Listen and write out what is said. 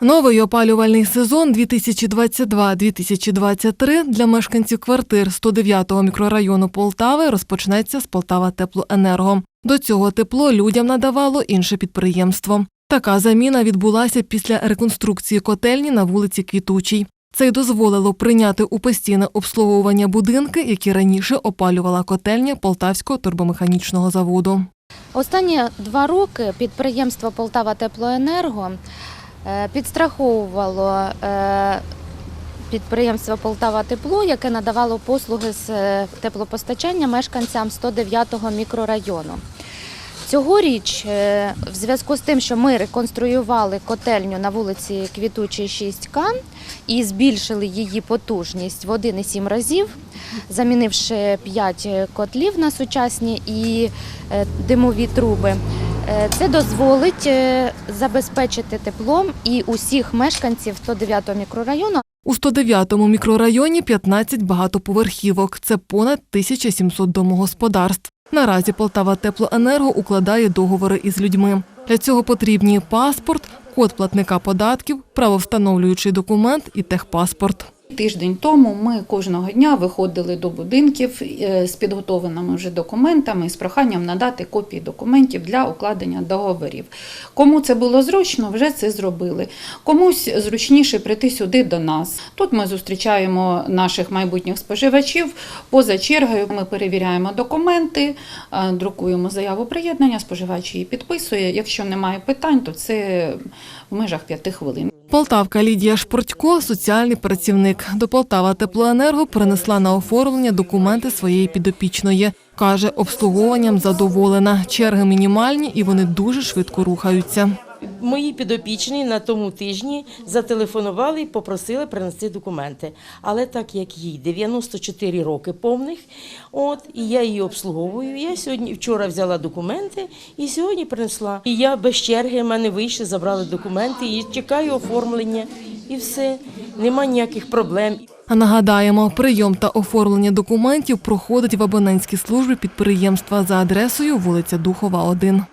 Новий опалювальний сезон 2022-2023 для мешканців квартир 109-го мікрорайону Полтави розпочнеться з Полтава Теплоенерго. До цього тепло людям надавало інше підприємство. Така заміна відбулася після реконструкції котельні на вулиці Квітучій. Це й дозволило прийняти у постійне обслуговування будинки, які раніше опалювала котельня Полтавського турбомеханічного заводу. Останні два роки підприємство Полтава Теплоенерго підстраховувало е, підприємство Полтава Тепло, яке надавало послуги з е, теплопостачання мешканцям 109-го мікрорайону. Цьогоріч, е, в зв'язку з тим, що ми реконструювали котельню на вулиці Квітучій 6К і збільшили її потужність в 1,7 разів, замінивши 5 котлів на сучасні і е, димові труби. Е, Це дозволить е, забезпечити теплом і усіх мешканців 109-го мікрорайону. У 109-му мікрорайоні 15 багатоповерхівок. Це понад 1700 домогосподарств. Наразі Полтава Теплоенерго укладає договори із людьми. Для цього потрібні паспорт, код платника податків, правовстановлюючий документ і техпаспорт. Тиждень тому ми кожного дня виходили до будинків е, з підготовленими вже документами з проханням надати копії документів для укладення договорів. Кому це було зручно, вже це зробили. Комусь зручніше прийти сюди до нас. Тут ми зустрічаємо наших майбутніх споживачів. Поза чергою ми перевіряємо документи, е, друкуємо заяву приєднання, споживач її підписує. Якщо немає питань, то це в межах п'яти хвилин. Полтавка Лідія Шпортько – соціальний працівник. До Полтава Теплоенерго принесла на оформлення документи своєї підопічної. Каже, обслуговуванням задоволена. Черги мінімальні і вони дуже швидко рухаються. Мої підопічні на тому тижні зателефонували і попросили принести документи. Але так як їй 94 роки повних, от і я її обслуговую. Я сьогодні вчора взяла документи і сьогодні принесла. І я без черги в мене вийшли, забрали документи і чекаю оформлення. І все, нема ніяких проблем. Нагадаємо, прийом та оформлення документів проходить в абонентській службі підприємства за адресою вулиця Духова, 1.